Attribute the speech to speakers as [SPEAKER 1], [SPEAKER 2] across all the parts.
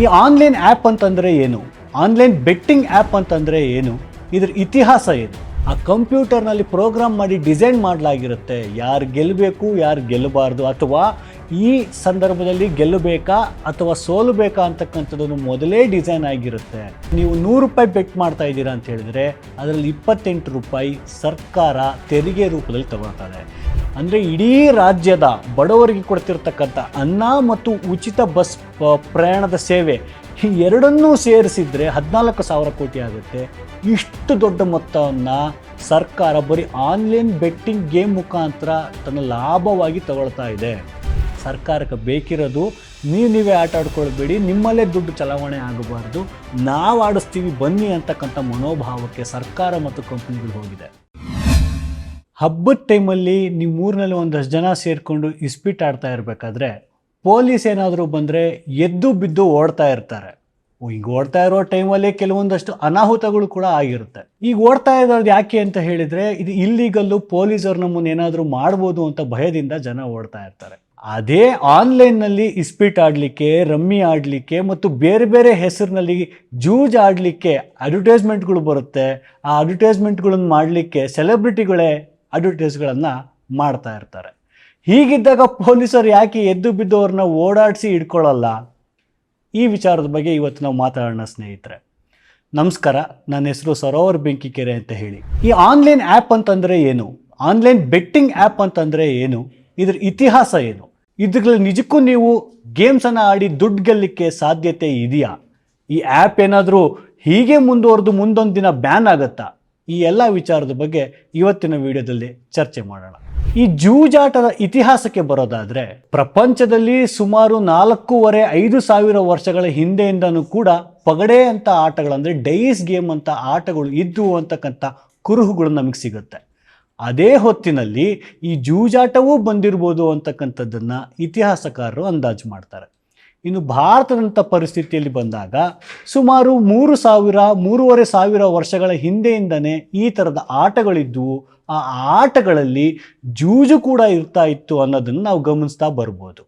[SPEAKER 1] ಈ online app ಅಂತಂದರೆ ಏನು? ಆನ್ಲೈನ್ ಬೆಟ್ಟಿಂಗ್ ಆ್ಯಪ್ ಅಂತಂದರೆ ಏನು? ಇದ್ರ ಇತಿಹಾಸ ಏನು? ಆ ಕಂಪ್ಯೂಟರ್ನಲ್ಲಿ ಪ್ರೋಗ್ರಾಮ್ ಮಾಡಿ ಡಿಸೈನ್ ಮಾಡಲಾಗಿರುತ್ತೆ. ಯಾರು ಗೆಲ್ಲಬೇಕು ಯಾರು ಗೆಲ್ಲಬಾರ್ದು ಅಥವಾ ಈ ಸಂದರ್ಭದಲ್ಲಿ ಗೆಲ್ಲಬೇಕಾ ಅಥವಾ ಸೋಲಬೇಕಾ ಅಂತಕ್ಕಂಥದ್ದನ್ನು ಮೊದಲೇ ಡಿಸೈನ್ ಆಗಿರುತ್ತೆ. ನೀವು ನೂರು ರೂಪಾಯಿ ಬೆಟ್ ಮಾಡ್ತಾ ಇದ್ದೀರಾ ಅಂತ ಹೇಳಿದ್ರೆ, ಅದರಲ್ಲಿ ಇಪ್ಪತ್ತೆಂಟು ರೂಪಾಯಿ ಸರ್ಕಾರ ತೆರಿಗೆ ರೂಪದಲ್ಲಿ ತಗೊಳ್ತಾರೆ ಅಂದರೆ ಇಡೀ ರಾಜ್ಯದ ಬಡವರಿಗೆ ಕೊಡ್ತಿರ್ತಕ್ಕಂಥ ಅನ್ನ ಮತ್ತು ಉಚಿತ ಬಸ್ ಪ್ರಯಾಣದ ಸೇವೆ ಈ ಎರಡನ್ನೂ ಸೇರಿಸಿದ್ರೆ ಹದಿನಾಲ್ಕು ಸಾವಿರ ಕೋಟಿ ಆಗುತ್ತೆ. ಇಷ್ಟು ದೊಡ್ಡ ಮೊತ್ತವನ್ನು ಸರ್ಕಾರ ಬರೀ ಆನ್ಲೈನ್ ಬೆಟ್ಟಿಂಗ್ ಗೇಮ್ ಮುಖಾಂತರ ತನ್ನ ಲಾಭವಾಗಿ ತಗೊಳ್ತಾ ಇದೆ. ಸರ್ಕಾರಕ್ಕೆ ಬೇಕಿರೋದು ನೀವು ನೀವೇ ಆಟ ಆಡ್ಕೊಳ್ಬೇಡಿ, ನಿಮ್ಮಲ್ಲೇ ದುಡ್ಡು ಚಲಾವಣೆ ಆಗಬಾರ್ದು, ನಾವು ಆಡಿಸ್ತೀವಿ, ಬನ್ನಿ ಅಂತಕ್ಕಂಥ ಮನೋಭಾವಕ್ಕೆ ಸರ್ಕಾರ ಮತ್ತು ಕಂಪ್ನಿಗಳು ಹೋಗಿದೆ. ಹಬ್ಬದ ಟೈಮಲ್ಲಿ ನಿಮ್ಮ ಊರಿನಲ್ಲಿ ಒಂದಷ್ಟು ಜನ ಸೇರಿಕೊಂಡು ಇಸ್ಪಿಟ್ ಆಡ್ತಾ ಇರಬೇಕಾದ್ರೆ ಪೊಲೀಸ್ ಏನಾದರೂ ಬಂದರೆ ಎದ್ದು ಬಿದ್ದು ಓಡ್ತಾ ಇರ್ತಾರೆ. ಈಗ ಓಡ್ತಾ ಇರೋ ಟೈಮಲ್ಲಿ ಕೆಲವೊಂದಷ್ಟು ಅನಾಹುತಗಳು ಕೂಡ ಆಗಿರುತ್ತೆ. ಈಗ ಓಡ್ತಾ ಇರೋದು ಯಾಕೆ ಅಂತ ಹೇಳಿದರೆ, ಇದು ಇಲ್ಲಿಗಲ್ಲು ಪೊಲೀಸರು ನಮ್ಮನ್ನು ಏನಾದರೂ ಮಾಡ್ಬೋದು ಅಂತ ಭಯದಿಂದ ಜನ ಓಡ್ತಾ ಇರ್ತಾರೆ. ಅದೇ ಆನ್ಲೈನ್ನಲ್ಲಿ ಇಸ್ಪಿಟ್ ಆಡಲಿಕ್ಕೆ, ರಮ್ಮಿ ಆಡಲಿಕ್ಕೆ ಮತ್ತು ಬೇರೆ ಬೇರೆ ಹೆಸರಿನಲ್ಲಿ ಜೂಜ್ ಆಡಲಿಕ್ಕೆ ಅಡ್ವರ್ಟೈಸ್ಮೆಂಟ್ಗಳು ಬರುತ್ತೆ. ಆ ಅಡ್ವರ್ಟೈಸ್ಮೆಂಟ್ಗಳನ್ನು ಮಾಡಲಿಕ್ಕೆ ಸೆಲೆಬ್ರಿಟಿಗಳೇ ಅಡ್ವರ್ಟೈಸ್ಗಳನ್ನು ಮಾಡ್ತಾ ಇರ್ತಾರೆ. ಹೀಗಿದ್ದಾಗ ಪೊಲೀಸರು ಯಾಕೆ ಎದ್ದು ಬಿದ್ದವ್ರನ್ನ ಓಡಾಡಿಸಿ ಇಟ್ಕೊಳ್ಳಲ್ಲ ಈ ವಿಚಾರದ ಬಗ್ಗೆ ಇವತ್ತು ನಾವು ಮಾತಾಡೋಣ, ಸ್ನೇಹಿತರೆ. ನಮಸ್ಕಾರ, ನನ್ನ ಹೆಸರು ಸರೋವರ್ ಬೆಂಕಿಕೆರೆ ಅಂತ ಹೇಳಿ. ಈ ಆನ್ಲೈನ್ ಆ್ಯಪ್ ಅಂತಂದರೆ ಏನು? ಆನ್ಲೈನ್ ಬೆಟ್ಟಿಂಗ್ ಆ್ಯಪ್ ಅಂತಂದರೆ ಏನು? ಇದ್ರ ಇತಿಹಾಸ ಏನು? ಇದ್ರಲ್ಲಿ ನಿಜಕ್ಕೂ ನೀವು ಗೇಮ್ಸನ್ನು ಆಡಿ ದುಡ್ಡು ಗೆಲ್ಲಕ್ಕೆ ಸಾಧ್ಯತೆ ಇದೆಯಾ? ಈ ಆ್ಯಪ್ ಏನಾದರೂ ಹೀಗೆ ಮುಂದುವರೆದು ಮುಂದೊಂದು ದಿನ ಬ್ಯಾನ್ ಆಗುತ್ತಾ? ಈ ಎಲ್ಲ ವಿಚಾರದ ಬಗ್ಗೆ ಇವತ್ತಿನ ವಿಡಿಯೋದಲ್ಲಿ ಚರ್ಚೆ ಮಾಡೋಣ. ಈ ಜೂಜಾಟದ ಇತಿಹಾಸಕ್ಕೆ ಬರೋದಾದ್ರೆ, ಪ್ರಪಂಚದಲ್ಲಿ ಸುಮಾರು ನಾಲ್ಕೂವರೆ ಐದು ಸಾವಿರ ವರ್ಷಗಳ ಹಿಂದೆಯಿಂದನೂ ಕೂಡ ಪಗಡೆ ಅಂತ ಆಟಗಳಂದರೆ, ಡೈಸ್ ಗೇಮ್ ಅಂತ ಆಟಗಳು ಇದ್ದು ಅಂತಕ್ಕಂಥ ಕುರುಹುಗಳು ನಮಗೆ ಸಿಗುತ್ತೆ. ಅದೇ ಹೊತ್ತಿನಲ್ಲಿ ಈ ಜೂಜಾಟವೂ ಬಂದಿರ್ಬೋದು ಅಂತಕ್ಕಂಥದ್ದನ್ನ ಇತಿಹಾಸಕಾರರು ಅಂದಾಜು ಮಾಡ್ತಾರೆ. ಇನ್ನು ಭಾರತದಂಥ ಪರಿಸ್ಥಿತಿಯಲ್ಲಿ ಬಂದಾಗ ಸುಮಾರು ಮೂರು ಸಾವಿರ, ಮೂರುವರೆ ಸಾವಿರ ವರ್ಷಗಳ ಹಿಂದೆಯಿಂದನೇ ಈ ಥರದ ಆಟಗಳಿದ್ದವು. ಆ ಆಟಗಳಲ್ಲಿ ಜೂಜು ಕೂಡ ಇರ್ತಾ ಇತ್ತು ಅನ್ನೋದನ್ನು ನಾವು ಗಮನಿಸ್ತಾ ಬರ್ಬೋದು.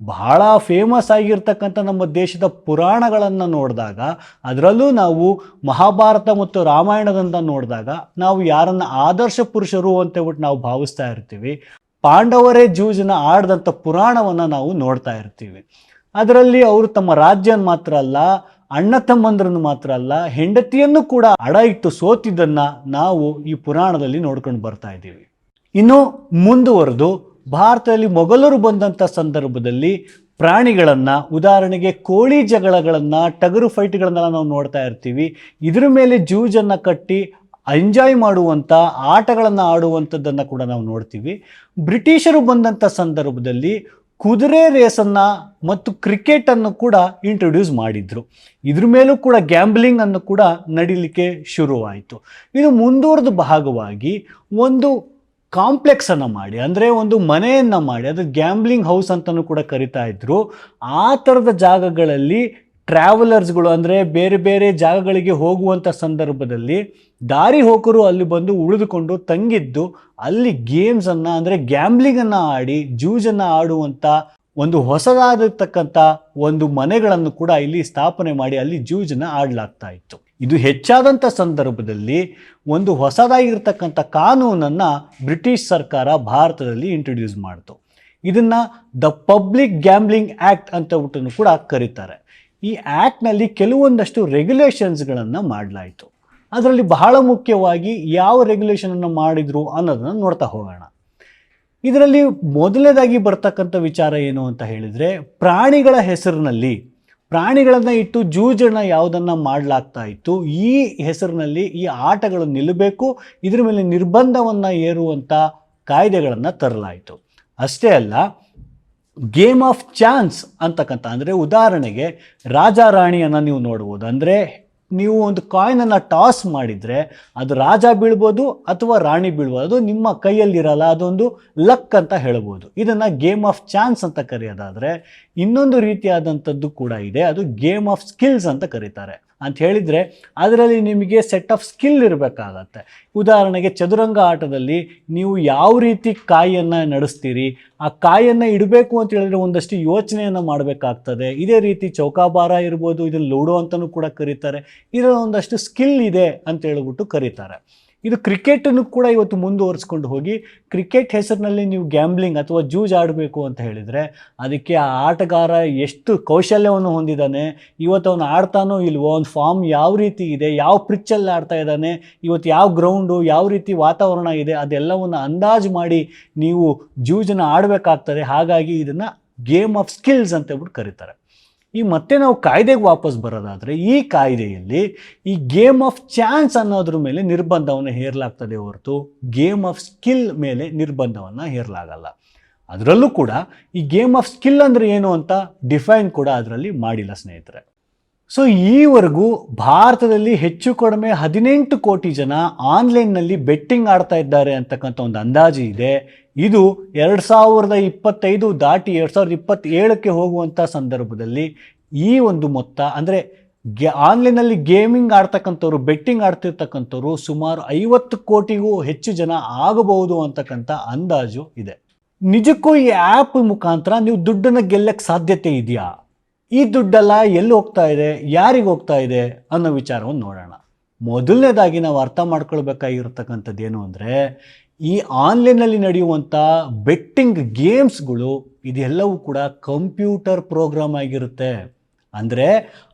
[SPEAKER 1] ಬಹಳ ಫೇಮಸ್ ಆಗಿರ್ತಕ್ಕಂಥ ನಮ್ಮ ದೇಶದ ಪುರಾಣಗಳನ್ನು ನೋಡಿದಾಗ, ಅದರಲ್ಲೂ ನಾವು ಮಹಾಭಾರತ ಮತ್ತು ರಾಮಾಯಣದಂತ ನೋಡಿದಾಗ ನಾವು ಯಾರನ್ನ ಆದರ್ಶ ಪುರುಷರು ಅಂತ ಹೇಳ್ಬಿಟ್ಟು ನಾವು ಭಾವಿಸ್ತಾ ಇರ್ತೀವಿ. ಪಾಂಡವರೇ ಜೂಜನ್ನ ಆಡ್ದಂಥ ಪುರಾಣವನ್ನು ನಾವು ನೋಡ್ತಾ ಇರ್ತೀವಿ. ಅದರಲ್ಲಿ ಅವರು ತಮ್ಮ ರಾಜ್ಯನ ಮಾತ್ರ ಅಲ್ಲ, ಅಣ್ಣ ತಮ್ಮಂದ್ರನ್ನು ಮಾತ್ರ ಅಲ್ಲ, ಹೆಂಡತಿಯನ್ನು ಕೂಡ ಅಡ ಇಟ್ಟು ಸೋತಿದ್ದನ್ನ ನಾವು ಈ ಪುರಾಣದಲ್ಲಿ ನೋಡ್ಕೊಂಡು ಬರ್ತಾ ಇದ್ದೀವಿ. ಇನ್ನು ಮುಂದುವರೆದು ಭಾರತದಲ್ಲಿ ಮೊಘಲರು ಬಂದಂಥ ಸಂದರ್ಭದಲ್ಲಿ ಪ್ರಾಣಿಗಳನ್ನು, ಉದಾಹರಣೆಗೆ ಕೋಳಿ ಜಗಳಗಳನ್ನು, ಟಗರು ಫೈಟ್ಗಳನ್ನೆಲ್ಲ ನಾವು ನೋಡ್ತಾ ಇರ್ತೀವಿ. ಇದ್ರ ಮೇಲೆ ಜೂಜನ್ನು ಕಟ್ಟಿ ಎಂಜಾಯ್ ಮಾಡುವಂಥ ಆಟಗಳನ್ನು ಆಡುವಂಥದ್ದನ್ನು ಕೂಡ ನಾವು ನೋಡ್ತೀವಿ. ಬ್ರಿಟಿಷರು ಬಂದಂಥ ಸಂದರ್ಭದಲ್ಲಿ ಕುದುರೆ ರೇಸನ್ನು ಮತ್ತು ಕ್ರಿಕೆಟನ್ನು ಕೂಡ ಇಂಟ್ರೊಡ್ಯೂಸ್ ಮಾಡಿದರು. ಇದ್ರ ಮೇಲೂ ಕೂಡ ಗ್ಯಾಂಬ್ಲಿಂಗ್ ಅನ್ನು ಕೂಡ ನಡೀಲಿಕ್ಕೆ ಶುರುವಾಯಿತು. ಇದು ಮುಂದುವರೆದ ಭಾಗವಾಗಿ ಒಂದು ಕಾಂಪ್ಲೆಕ್ಸನ್ನು ಮಾಡಿ, ಅಂದರೆ ಒಂದು ಮನೆಯನ್ನು ಮಾಡಿ, ಅದು ಗ್ಯಾಂಬ್ಲಿಂಗ್ ಹೌಸ್ ಅಂತಲೂ ಕೂಡ ಕರಿತಾ ಇದ್ದರು ಆ ಥರದ ಜಾಗಗಳಲ್ಲಿ ಟ್ರಾವೆಲರ್ಸ್ಗಳು ಅಂದರೆ ಬೇರೆ ಬೇರೆ ಜಾಗಗಳಿಗೆ ಹೋಗುವಂಥ ಸಂದರ್ಭದಲ್ಲಿ ದಾರಿ ಹೋಕರು ಅಲ್ಲಿ ಬಂದು ಉಳಿದುಕೊಂಡು ತಂಗಿದ್ದು ಅಲ್ಲಿ ಗೇಮ್ಸನ್ನು ಅಂದರೆ ಗ್ಯಾಮ್ಲಿಂಗನ್ನು ಆಡಿ ಜೂಜನ್ನು ಆಡುವಂಥ ಒಂದು ಹೊಸದಾಗಿರ್ತಕ್ಕಂಥ ಒಂದು ಮನೆಗಳನ್ನು ಕೂಡ ಇಲ್ಲಿ ಸ್ಥಾಪನೆ ಮಾಡಿ ಅಲ್ಲಿ ಜೂಜನ್ನು ಆಡಲಾಗ್ತಾ ಇತ್ತು. ಇದು ಹೆಚ್ಚಾದಂಥ ಸಂದರ್ಭದಲ್ಲಿ ಒಂದು ಹೊಸದಾಗಿರ್ತಕ್ಕಂಥ ಕಾನೂನನ್ನು ಬ್ರಿಟಿಷ್ ಸರ್ಕಾರ ಭಾರತದಲ್ಲಿ ಇಂಟ್ರೊಡ್ಯೂಸ್ ಮಾಡಿತು. ಇದನ್ನು ದ ಪಬ್ಲಿಕ್ ಗ್ಯಾಂಬ್ಲಿಂಗ್ ಆ್ಯಕ್ಟ್ ಅಂತ ಬಿಟ್ಟು ಕೂಡ ಕರೀತಾರೆ. ಈ ಆ್ಯಕ್ಟ್ನಲ್ಲಿ ಕೆಲವೊಂದಷ್ಟು ರೆಗ್ಯುಲೇಷನ್ಸ್ಗಳನ್ನು ಮಾಡಲಾಯಿತು. ಅದರಲ್ಲಿ ಬಹಳ ಮುಖ್ಯವಾಗಿ ಯಾವ ರೆಗ್ಯುಲೇಷನನ್ನು ಮಾಡಿದರು ಅನ್ನೋದನ್ನು ನೋಡ್ತಾ ಹೋಗೋಣ. ಇದರಲ್ಲಿ ಮೊದಲನೇದಾಗಿ ಬರ್ತಕ್ಕಂಥ ವಿಚಾರ ಏನು ಅಂತ ಹೇಳಿದರೆ, ಪ್ರಾಣಿಗಳ ಹೆಸರಿನಲ್ಲಿ, ಪ್ರಾಣಿಗಳನ್ನು ಇಟ್ಟು ಜೂಜನ್ನು ಯಾವುದನ್ನು ಮಾಡಲಾಗ್ತಾ ಇತ್ತು, ಈ ಹೆಸರಿನಲ್ಲಿ ಈ ಆಟಗಳು ನಿಲ್ಲಬೇಕು, ಇದರ ಮೇಲೆ ನಿರ್ಬಂಧವನ್ನು ಏರುವಂಥ ಕಾಯ್ದೆಗಳನ್ನು ತರಲಾಯಿತು. ಅಷ್ಟೇ ಅಲ್ಲ ಗೇಮ್ ಆಫ್ ಚಾನ್ಸ್ ಅಂತಕ್ಕಂಥ, ಅಂದರೆ ಉದಾಹರಣೆಗೆ ರಾಜ ರಾಣಿಯನ್ನು ನೀವು ನೋಡ್ಬೋದು. ಅಂದರೆ ನೀವು ಒಂದು ಕಾಯಿನನ್ನು ಟಾಸ್ ಮಾಡಿದರೆ ಅದು ರಾಜ ಬೀಳ್ಬೋದು ಅಥವಾ ರಾಣಿ ಬೀಳ್ಬೋದು. ಅದು ನಿಮ್ಮ ಕೈಯಲ್ಲಿರಲ್ಲ, ಅದೊಂದು ಲಕ್ ಅಂತ ಹೇಳ್ಬೋದು. ಇದನ್ನು ಗೇಮ್ ಆಫ್ ಚಾನ್ಸ್ ಅಂತ ಕರೆಯೋದಾದರೆ ಇನ್ನೊಂದು ರೀತಿಯಾದಂಥದ್ದು ಕೂಡ ಇದೆ. ಅದು ಗೇಮ್ ಆಫ್ ಸ್ಕಿಲ್ಸ್ ಅಂತ ಕರೀತಾರೆ. ಅಂತ ಹೇಳಿದರೆ ಅದರಲ್ಲಿ ನಿಮಗೆ ಸೆಟ್ ಆಫ್ ಸ್ಕಿಲ್ ಇರಬೇಕಾಗತ್ತೆ. ಉದಾಹರಣೆಗೆ ಚದುರಂಗ ಆಟದಲ್ಲಿ ನೀವು ಯಾವ ರೀತಿ ಕಾಯಿಯನ್ನು ನಡೆಸ್ತೀರಿ, ಆ ಕಾಯನ್ನು ಇಡಬೇಕು ಅಂತ ಹೇಳಿದ್ರೆ ಒಂದಷ್ಟು ಯೋಚನೆಯನ್ನು ಮಾಡಬೇಕಾಗ್ತದೆ. ಇದೇ ರೀತಿ ಚೌಕಾಬಾರ ಇರ್ಬೋದು ಇದನ್ನು ಲೂಡೋ ಅಂತಲೂ ಕೂಡ ಕರೀತಾರೆ. ಇದರ ಒಂದಷ್ಟು ಸ್ಕಿಲ್ ಇದೆ ಅಂತ ಹೇಳ್ಬಿಟ್ಟು ಕರೀತಾರೆ. ಇದು ಕ್ರಿಕೆಟನ್ನು ಕೂಡ ಇವತ್ತು ಮುಂದುವರಿಸ್ಕೊಂಡು ಹೋಗಿ ಕ್ರಿಕೆಟ್ ಹೆಸರಿನಲ್ಲಿ ನೀವು ಗ್ಯಾಂಬ್ಲಿಂಗ್ ಅಥವಾ ಜೂಜ್ ಆಡಬೇಕು ಅಂತ ಹೇಳಿದರೆ ಅದಕ್ಕೆ ಆ ಆಟಗಾರ ಎಷ್ಟು ಕೌಶಲ್ಯವನ್ನು ಹೊಂದಿದ್ದಾನೆ, ಇವತ್ತು ಅವನು ಆಡ್ತಾನೋ ಇಲ್ವೋ, ಅವ್ನ ಫಾರ್ಮ್ ಯಾವ ರೀತಿ ಇದೆ, ಯಾವ ಪಿಚ್ಚಲ್ಲಿ ಆಡ್ತಾ ಇದ್ದಾನೆ, ಇವತ್ತು ಯಾವ ಗ್ರೌಂಡು ಯಾವ ರೀತಿ ವಾತಾವರಣ ಇದೆ, ಅದೆಲ್ಲವನ್ನು ಅಂದಾಜು ಮಾಡಿ ನೀವು ಜೂಜನ್ನು ಆಡಬೇಕಾಗ್ತದೆ. ಹಾಗಾಗಿ ಇದನ್ನು ಗೇಮ್ ಆಫ್ ಸ್ಕಿಲ್ಸ್ ಅಂತ ಹೇಳ್ಬಿಟ್ಟು ಕರೀತಾರೆ. ಈ ಮತ್ತೆ ನಾವು ಕಾಯ್ದೆಗೆ ವಾಪಸ್ ಬರೋದಾದರೆ ಈ ಕಾಯ್ದೆಯಲ್ಲಿ ಈ ಗೇಮ್ ಆಫ್ ಚಾನ್ಸ್ ಅನ್ನೋದ್ರ ಮೇಲೆ ನಿರ್ಬಂಧವನ್ನು ಹೇರಲಾಗ್ತದೆ ಹೊರತು ಗೇಮ್ ಆಫ್ ಸ್ಕಿಲ್ ಮೇಲೆ ನಿರ್ಬಂಧವನ್ನು ಹೇರಲಾಗಲ್ಲ. ಅದರಲ್ಲೂ ಕೂಡ ಈ ಗೇಮ್ ಆಫ್ ಸ್ಕಿಲ್ ಅಂದರೆ ಏನು ಅಂತ ಡಿಫೈನ್ ಕೂಡ ಅದರಲ್ಲಿ ಮಾಡಿಲ್ಲ ಸ್ನೇಹಿತರೆ. ಸೊ ಈವರೆಗೂ ಭಾರತದಲ್ಲಿ ಹೆಚ್ಚು ಕಡಿಮೆ ಹದಿನೆಂಟು ಕೋಟಿ ಜನ ಆನ್ಲೈನ್ನಲ್ಲಿ ಬೆಟ್ಟಿಂಗ್ ಆಡ್ತಾ ಇದ್ದಾರೆ ಅಂತಕ್ಕಂಥ ಒಂದು ಅಂದಾಜು ಇದೆ. ಇದು ಎರಡು ಸಾವಿರದ ಇಪ್ಪತ್ತೈದು ದಾಟಿ ಎರಡು ಸಾವಿರದ ಇಪ್ಪತ್ತೇಳಕ್ಕೆ ಹೋಗುವಂಥ ಸಂದರ್ಭದಲ್ಲಿ ಈ ಒಂದು ಮೊತ್ತ, ಅಂದರೆ ಗೆ ಆನ್ಲೈನಲ್ಲಿ ಗೇಮಿಂಗ್ ಆಡ್ತಕ್ಕಂಥವ್ರು, ಬೆಟ್ಟಿಂಗ್ ಆಡ್ತಿರ್ತಕ್ಕಂಥವ್ರು ಸುಮಾರು ಐವತ್ತು ಕೋಟಿಗೂ ಹೆಚ್ಚು ಜನ ಆಗಬಹುದು ಅಂತಕ್ಕಂಥ ಅಂದಾಜು ಇದೆ. ನಿಜಕ್ಕೂ ಈ ಆ್ಯಪ್ ಮುಖಾಂತರ ನೀವು ದುಡ್ಡನ್ನು ಗೆಲ್ಲಕ್ಕೆ ಸಾಧ್ಯತೆ ಇದೆಯಾ? ಈ ದುಡ್ಡೆಲ್ಲ ಎಲ್ಲಿ ಹೋಗ್ತಾ ಇದೆ, ಯಾರಿಗೆ ಹೋಗ್ತಾ ಇದೆ ಅನ್ನೋ ವಿಚಾರವನ್ನು ನೋಡೋಣ. ಮೊದಲನೇದಾಗಿ ನಾವು ಅರ್ಥ ಮಾಡ್ಕೊಳ್ಬೇಕಾಗಿರ್ತಕ್ಕಂಥದ್ದು ಏನು ಅಂದರೆ, ಈ ಆನ್ಲೈನಲ್ಲಿ ನಡೆಯುವಂಥ ಬೆಟ್ಟಿಂಗ್ ಗೇಮ್ಸ್ಗಳು ಇದೆಲ್ಲವೂ ಕೂಡ ಕಂಪ್ಯೂಟರ್ ಪ್ರೋಗ್ರಾಮ್ ಆಗಿರುತ್ತೆ. ಅಂದರೆ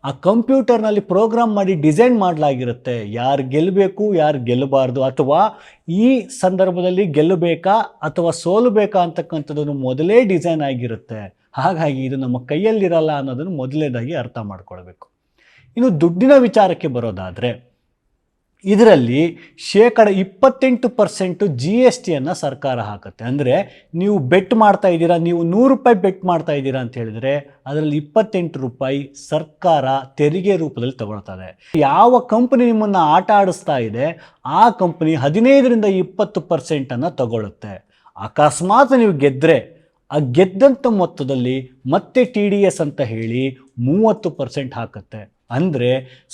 [SPEAKER 1] ಆ ಕಂಪ್ಯೂಟರ್ನಲ್ಲಿ ಪ್ರೋಗ್ರಾಮ್ ಮಾಡಿ ಡಿಸೈನ್ ಮಾಡಲಾಗಿರುತ್ತೆ. ಯಾರು ಗೆಲ್ಲಬೇಕು, ಯಾರು ಗೆಲ್ಲಬಾರ್ದು ಅಥವಾ ಈ ಸಂದರ್ಭದಲ್ಲಿ ಗೆಲ್ಲಬೇಕಾ ಅಥವಾ ಸೋಲಬೇಕಾ ಅಂತಕ್ಕಂಥದ್ದನ್ನು ಮೊದಲೇ ಡಿಸೈನ್ ಆಗಿರುತ್ತೆ. ಹಾಗಾಗಿ ಇದು ನಮ್ಮ ಕೈಯಲ್ಲಿರಲ್ಲ ಅನ್ನೋದನ್ನು ಮೊದಲನೇದಾಗಿ ಅರ್ಥ ಮಾಡ್ಕೊಳ್ಬೇಕು. ಇನ್ನು ದುಡ್ಡಿನ ವಿಚಾರಕ್ಕೆ ಬರೋದಾದರೆ, ಇದರಲ್ಲಿ ಶೇಕಡ ಇಪ್ಪತ್ತೆಂಟು ಪರ್ಸೆಂಟು ಜಿ ಎಸ್ ಟಿಯನ್ನು ಸರ್ಕಾರ ಹಾಕುತ್ತೆ. ಅಂದರೆ ನೀವು ಬೆಟ್ ಮಾಡ್ತಾ ಇದ್ದೀರಾ, ನೀವು ನೂರು ರೂಪಾಯಿ ಬೆಟ್ ಮಾಡ್ತಾ ಇದ್ದೀರಾ ಅಂತ ಹೇಳಿದರೆ ಅದರಲ್ಲಿ ಇಪ್ಪತ್ತೆಂಟು ರೂಪಾಯಿ ಸರ್ಕಾರ ತೆರಿಗೆ ರೂಪದಲ್ಲಿ ತಗೊಳ್ತದೆ. ಯಾವ ಕಂಪನಿ ನಿಮ್ಮನ್ನು ಆಟ ಆಡಿಸ್ತಾ ಇದೆ, ಆ ಕಂಪನಿ ಹದಿನೈದರಿಂದ ಇಪ್ಪತ್ತು ಪರ್ಸೆಂಟನ್ನು ತಗೊಳ್ಳುತ್ತೆ. ಅಕಸ್ಮಾತ್ ನೀವು ಗೆದ್ದರೆ ಆ ಗೆದ್ದಂಥ ಮೊತ್ತದಲ್ಲಿ ಮತ್ತೆ ಟಿ ಡಿ ಎಸ್ ಅಂತ ಹೇಳಿ ಮೂವತ್ತು ಪರ್ಸೆಂಟ್ ಹಾಕುತ್ತೆ. ಅಂದರೆ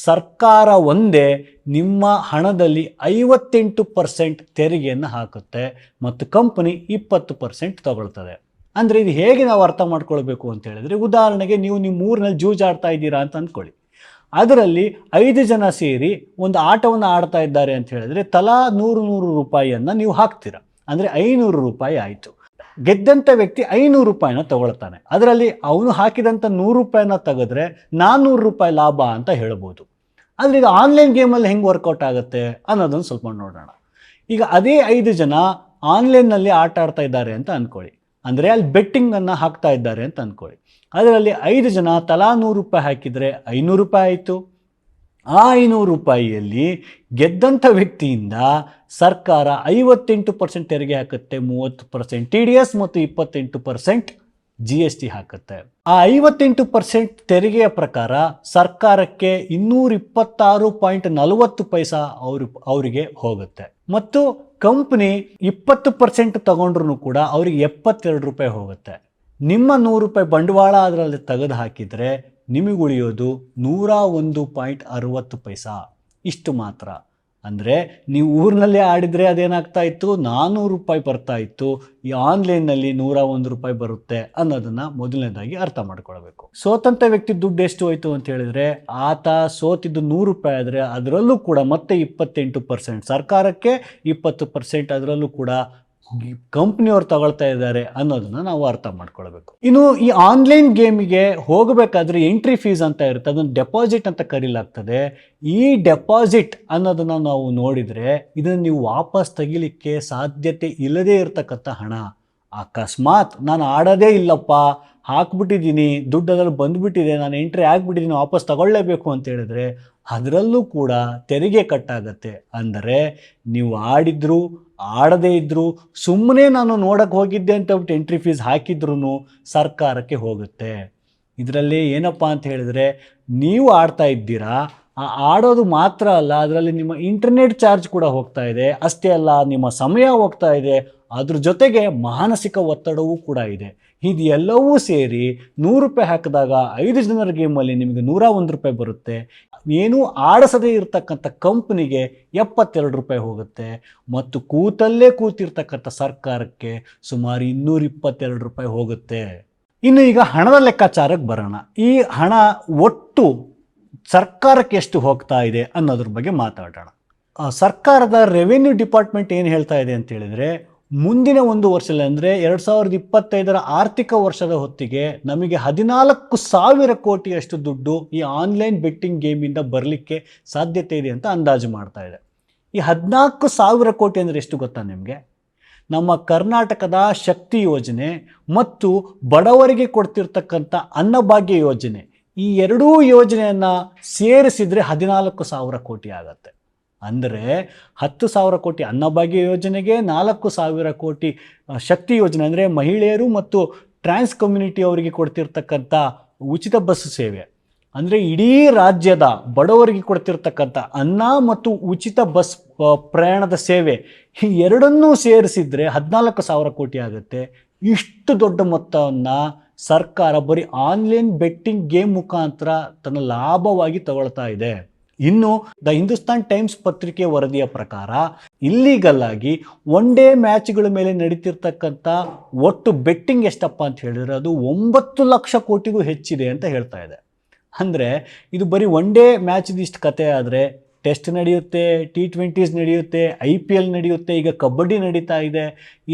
[SPEAKER 1] ಸರ್ಕಾರ ಒಂದೇ ನಿಮ್ಮ ಹಣದಲ್ಲಿ ಐವತ್ತೆಂಟು ಪರ್ಸೆಂಟ್ ತೆರಿಗೆಯನ್ನು ಹಾಕುತ್ತೆ ಮತ್ತು ಕಂಪನಿ ಇಪ್ಪತ್ತು ಪರ್ಸೆಂಟ್ ತಗೊಳ್ತದೆ. ಅಂದರೆ ಇದು ಹೇಗೆ ನಾವು ಅರ್ಥ ಮಾಡ್ಕೊಳ್ಬೇಕು ಅಂತ ಹೇಳಿದ್ರೆ ಉದಾಹರಣೆಗೆ ನೀವು ನಿಮ್ಮ ಊರಿನಲ್ಲಿ ಜೂಜಾಡ್ತಾ ಇದ್ದೀರಾ ಅಂತ ಅಂದ್ಕೊಳ್ಳಿ. ಅದರಲ್ಲಿ ಐದು ಜನ ಸೇರಿ ಒಂದು ಆಟವನ್ನು ಆಡ್ತಾ ಇದ್ದಾರೆ ಅಂತ ಹೇಳಿದ್ರೆ ತಲಾ ನೂರು ನೂರು ರೂಪಾಯಿಯನ್ನು ನೀವು ಹಾಕ್ತೀರಾ. ಅಂದರೆ ಐನೂರು ರೂಪಾಯಿ ಆಯಿತು. ಗೆದ್ದಂಥ ವ್ಯಕ್ತಿ ಐನೂರು ರೂಪಾಯಿನ ತಗೊಳ್ತಾನೆ. ಅದರಲ್ಲಿ ಅವನು ಹಾಕಿದಂಥ ನೂರು ರೂಪಾಯಿನ ತೆಗೆದ್ರೆ ನಾನ್ನೂರು ರೂಪಾಯಿ ಲಾಭ ಅಂತ ಹೇಳ್ಬೋದು. ಆದರೆ ಈಗ ಆನ್ಲೈನ್ ಗೇಮಲ್ಲಿ ಹೆಂಗೆ ವರ್ಕೌಟ್ ಆಗುತ್ತೆ ಅನ್ನೋದನ್ನು ಸ್ವಲ್ಪ ನೋಡೋಣ. ಈಗ ಅದೇ ಐದು ಜನ ಆನ್ಲೈನ್ನಲ್ಲಿ ಆಟ ಆಡ್ತಾ ಇದ್ದಾರೆ ಅಂತ ಅಂದ್ಕೊಳ್ಳಿ ಅಂದರೆ ಅಲ್ಲಿ ಬೆಟ್ಟಿಂಗನ್ನು ಹಾಕ್ತಾ ಇದ್ದಾರೆ ಅಂತ ಅಂದ್ಕೊಳ್ಳಿ ಅದರಲ್ಲಿ ಐದು ಜನ ತಲಾ ನೂರು ರೂಪಾಯಿ ಹಾಕಿದರೆ ಐನೂರು ರೂಪಾಯಿ ಆಯಿತು. ಆ ಐನೂರು ರೂಪಾಯಿಯಲ್ಲಿ ಗೆದ್ದಂಥ ವ್ಯಕ್ತಿಯಿಂದ ಸರ್ಕಾರ ಐವತ್ತೆಂಟು ಪರ್ಸೆಂಟ್ ತೆರಿಗೆ ಹಾಕುತ್ತೆ, ಮೂವತ್ತು ಪರ್ಸೆಂಟ್ ಟಿ ಡಿ ಎಸ್ ಮತ್ತು ಇಪ್ಪತ್ತೆಂಟು ಪರ್ಸೆಂಟ್ ಜಿ ಎಸ್ ಟಿ ಹಾಕುತ್ತೆ. ಆ ಐವತ್ತೆಂಟು ಪರ್ಸೆಂಟ್ ತೆರಿಗೆಯ ಪ್ರಕಾರ ಸರ್ಕಾರಕ್ಕೆ ಇನ್ನೂರ ಇಪ್ಪತ್ತಾರು ಪಾಯಿಂಟ್ ನಲವತ್ತು ಪೈಸಾ ಅವರು, ಅವರಿಗೆ ಹೋಗುತ್ತೆ. ಮತ್ತು ಕಂಪ್ನಿ ಇಪ್ಪತ್ತು ಪರ್ಸೆಂಟ್ ತಗೊಂಡ್ರು ಕೂಡ ಅವ್ರಿಗೆ ಎಪ್ಪತ್ತೆರಡು ರೂಪಾಯಿ ಹೋಗುತ್ತೆ. ನಿಮ್ಮ ನೂರು ರೂಪಾಯಿ ಬಂಡವಾಳ ಅದರಲ್ಲಿ ತೆಗೆದು ಹಾಕಿದರೆ ನಿಮಗೆ ಉಳಿಯೋದು ನೂರ ಒಂದು ಪಾಯಿಂಟ್ ಅರುವತ್ತು ಪೈಸಾ. ಇಷ್ಟು ಮಾತ್ರ. ಅಂದರೆ ನೀವು ಊರಿನಲ್ಲೇ ಆಡಿದರೆ ಅದೇನಾಗ್ತಾ ಇತ್ತು? ನಾನ್ನೂರು ರೂಪಾಯಿ ಬರ್ತಾ ಇತ್ತು. ಈ ಆನ್ಲೈನ್ನಲ್ಲಿ ನೂರ ಒಂದು ರೂಪಾಯಿ ಬರುತ್ತೆ ಅನ್ನೋದನ್ನು ಮೊದಲನೇದಾಗಿ ಅರ್ಥ ಮಾಡ್ಕೊಳ್ಬೇಕು. ಸೋತಂಥ ವ್ಯಕ್ತಿ ದುಡ್ಡು ಎಷ್ಟು ಹೋಯ್ತು ಅಂತ ಹೇಳಿದರೆ, ಆತ ಸೋತಿದ್ದು ನೂರು ರೂಪಾಯಿ ಆದರೆ ಅದರಲ್ಲೂ ಕೂಡ ಮತ್ತೆ ಇಪ್ಪತ್ತೆಂಟು ಪರ್ಸೆಂಟ್ ಸರ್ಕಾರಕ್ಕೆ ಇಪ್ಪತ್ತು ಪರ್ಸೆಂಟ್ ಅದರಲ್ಲೂ ಕೂಡ ಕಂಪ್ನಿಯವ್ರು ತಗೊಳ್ತಾ ಇದ್ದಾರೆ ಅನ್ನೋದನ್ನ ನಾವು ಅರ್ಥ ಮಾಡ್ಕೊಳ್ಬೇಕು. ಇನ್ನು ಈ ಆನ್ಲೈನ್ ಗೇಮಿಗೆ ಹೋಗಬೇಕಾದ್ರೆ ಎಂಟ್ರಿ ಫೀಸ್ ಅಂತ ಇರುತ್ತೆ, ಅದನ್ನು ಡೆಪಾಸಿಟ್ ಅಂತ ಕರೀಲಾಗ್ತದೆ. ಈ ಡೆಪಾಸಿಟ್ ಅನ್ನೋದನ್ನ ನಾವು ನೋಡಿದರೆ ಇದನ್ನು ನೀವು ವಾಪಸ್ ತೆಗಿಲಿಕ್ಕೆ ಸಾಧ್ಯತೆ ಇಲ್ಲದೇ ಇರತಕ್ಕಂಥ ಹಣ. ಅಕಸ್ಮಾತ್ ನಾನು ಆಡೋದೇ ಇಲ್ಲಪ್ಪ, ಹಾಕ್ಬಿಟ್ಟಿದ್ದೀನಿ, ದುಡ್ಡು ಅದ್ರಲ್ಲಿ ಬಂದ್ಬಿಟ್ಟಿದೆ, ನಾನು ಎಂಟ್ರಿ ಆಗಿಬಿಟ್ಟಿದ್ದೀನಿ, ವಾಪಸ್ ತಗೊಳ್ಳೇಬೇಕು ಅಂತ ಹೇಳಿದ್ರೆ, ಅದರಲ್ಲೂ ಕೂಡ ತೆರಿಗೆ ಕಟ್ಟಾಗತ್ತೆ ಅಂದರೆ ನೀವು ಆಡಿದ್ರು ಆಡದೇ ಇದ್ದರೂ ಸುಮ್ಮನೆ ನಾನು ನೋಡಕ್ಕೆ ಹೋಗಿದ್ದೆ ಅಂತ ಹೇಳ್ಬಿಟ್ಟು ಎಂಟ್ರಿ ಫೀಸ್ ಹಾಕಿದ್ರೂ ಸರ್ಕಾರಕ್ಕೆ ಹೋಗುತ್ತೆ. ಇದರಲ್ಲಿ ಏನಪ್ಪ ಅಂತ ಹೇಳಿದರೆ ನೀವು ಆಡ್ತಾ ಇದ್ದೀರಾ, ಆ ಆಡೋದು ಮಾತ್ರ ಅಲ್ಲ, ಅದರಲ್ಲಿ ನಿಮ್ಮ ಇಂಟರ್ನೆಟ್ ಚಾರ್ಜ್ ಕೂಡ ಹೋಗ್ತಾ ಇದೆ, ಅಷ್ಟೇ ಅಲ್ಲ ನಿಮ್ಮ ಸಮಯ ಹೋಗ್ತಾ ಇದೆ, ಅದ್ರ ಜೊತೆಗೆ ಮಾನಸಿಕ ಒತ್ತಡವೂ ಕೂಡ ಇದೆ. ಇದೆಲ್ಲವೂ ಸೇರಿ ನೂರು ರೂಪಾಯಿ ಹಾಕಿದಾಗ ಐದು ಜನರ ಗೇಮಲ್ಲಿ ನಿಮಗೆ ನೂರ ಒಂದು ರೂಪಾಯಿ ಬರುತ್ತೆ. ಏನೂ ಆಡಿಸದೇ ಇರತಕ್ಕಂಥ ಕಂಪ್ನಿಗೆ ಎಪ್ಪತ್ತೆರಡು ರೂಪಾಯಿ ಹೋಗುತ್ತೆ. ಮತ್ತು ಕೂತಲ್ಲೇ ಕೂತಿರ್ತಕ್ಕಂಥ ಸರ್ಕಾರಕ್ಕೆ ಸುಮಾರು ಇನ್ನೂರ ಇಪ್ಪತ್ತೆರಡು ರೂಪಾಯಿ ಹೋಗುತ್ತೆ. ಇನ್ನು ಈಗ ಹಣದ ಲೆಕ್ಕಾಚಾರಕ್ಕೆ ಬರೋಣ. ಈ ಹಣ ಒಟ್ಟು ಸರ್ಕಾರಕ್ಕೆ ಎಷ್ಟು ಹೋಗ್ತಾ ಇದೆ ಅನ್ನೋದ್ರ ಬಗ್ಗೆ ಮಾತಾಡೋಣ. ಸರ್ಕಾರದ ರೆವೆನ್ಯೂ ಡಿಪಾರ್ಟ್ಮೆಂಟ್ ಏನು ಹೇಳ್ತಾ ಇದೆ ಅಂತ ಹೇಳಿದ್ರೆ ಮುಂದಿನ ಒಂದು ವರ್ಷದಲ್ಲಿ ಅಂದರೆ ಎರಡು ಸಾವಿರದ ಇಪ್ಪತ್ತೈದರ ಆರ್ಥಿಕ ವರ್ಷದ ಹೊತ್ತಿಗೆ ನಮಗೆ ಹದಿನಾಲ್ಕು ಸಾವಿರ ಕೋಟಿಯಷ್ಟು ದುಡ್ಡು ಈ ಆನ್ಲೈನ್ ಬೆಟ್ಟಿಂಗ್ ಗೇಮಿಂದ ಬರಲಿಕ್ಕೆ ಸಾಧ್ಯತೆ ಇದೆ ಅಂತ ಅಂದಾಜು ಮಾಡ್ತಾ ಇದೆ. ಈ ಹದಿನಾಲ್ಕು ಸಾವಿರ ಕೋಟಿ ಅಂದರೆ ಎಷ್ಟು ಗೊತ್ತಾ ನಿಮಗೆ? ನಮ್ಮ ಕರ್ನಾಟಕದ ಶಕ್ತಿ ಯೋಜನೆ ಮತ್ತು ಬಡವರಿಗೆ ಕೊಡ್ತಿರ್ತಕ್ಕಂಥ ಅನ್ನಭಾಗ್ಯ ಯೋಜನೆ ಈ ಎರಡೂ ಯೋಜನೆಯನ್ನು ಸೇರಿಸಿದರೆ ಹದಿನಾಲ್ಕು ಸಾವಿರ ಕೋಟಿ ಆಗತ್ತೆ. ಅಂದರೆ ಹತ್ತು ಸಾವಿರ ಕೋಟಿ ಅನ್ನಭಾಗ್ಯ ಯೋಜನೆಗೆ ನಾಲ್ಕು ಸಾವಿರ ಕೋಟಿ ಶಕ್ತಿ ಯೋಜನೆ ಅಂದರೆ ಮಹಿಳೆಯರು ಮತ್ತು ಟ್ರಾನ್ಸ್ ಕಮ್ಯುನಿಟಿ ಅವರಿಗೆ ಕೊಡ್ತಿರ್ತಕ್ಕಂಥ ಉಚಿತ ಬಸ್ ಸೇವೆ. ಅಂದರೆ ಇಡೀ ರಾಜ್ಯದ ಬಡವರಿಗೆ ಕೊಡ್ತಿರ್ತಕ್ಕಂಥ ಅನ್ನ ಮತ್ತು ಉಚಿತ ಬಸ್ ಪ್ರಯಾಣದ ಸೇವೆ ಈ ಎರಡನ್ನೂ ಸೇರಿಸಿದ್ರೆ ಹದಿನಾಲ್ಕು ಸಾವಿರ ಕೋಟಿ ಆಗುತ್ತೆ. ಇಷ್ಟು ದೊಡ್ಡ ಮೊತ್ತವನ್ನು ಸರ್ಕಾರ ಬರೀ ಆನ್ಲೈನ್ ಬೆಟ್ಟಿಂಗ್ ಗೇಮ್ ಮುಖಾಂತರ ತನ್ನ ಲಾಭವಾಗಿ ತಗೊಳ್ತಾ ಇದೆ. ಇನ್ನು ದ ಹಿಂದೂಸ್ತಾನ್ ಟೈಮ್ಸ್ ಪತ್ರಿಕೆ ವರದಿಯ ಪ್ರಕಾರ ಇಲ್ಲೀಗಲ್ ಆಗಿ ಒನ್ ಡೇ ಮ್ಯಾಚ್ಗಳ ಮೇಲೆ ನಡೀತಿರ್ತಕ್ಕಂಥ ಒಟ್ಟು ಬೆಟ್ಟಿಂಗ್ ಎಷ್ಟಪ್ಪ ಅಂತ ಹೇಳಿದ್ರೆ ಅದು ಒಂಬತ್ತು ಲಕ್ಷ ಕೋಟಿಗೂ ಹೆಚ್ಚಿದೆ ಅಂತ ಹೇಳ್ತಾ ಇದೆ. ಅಂದರೆ ಇದು ಬರೀ ಒನ್ ಡೇ ಮ್ಯಾಚ್ದಿಷ್ಟು ಕತೆ ಆದರೆ ಟೆಸ್ಟ್ ನಡೆಯುತ್ತೆ ಟಿ ಟ್ವೆಂಟೀಸ್ ನಡೆಯುತ್ತೆ ಐ ಪಿ ಎಲ್ ನಡೆಯುತ್ತೆ, ಈಗ ಕಬಡ್ಡಿ ನಡೀತಾ ಇದೆ.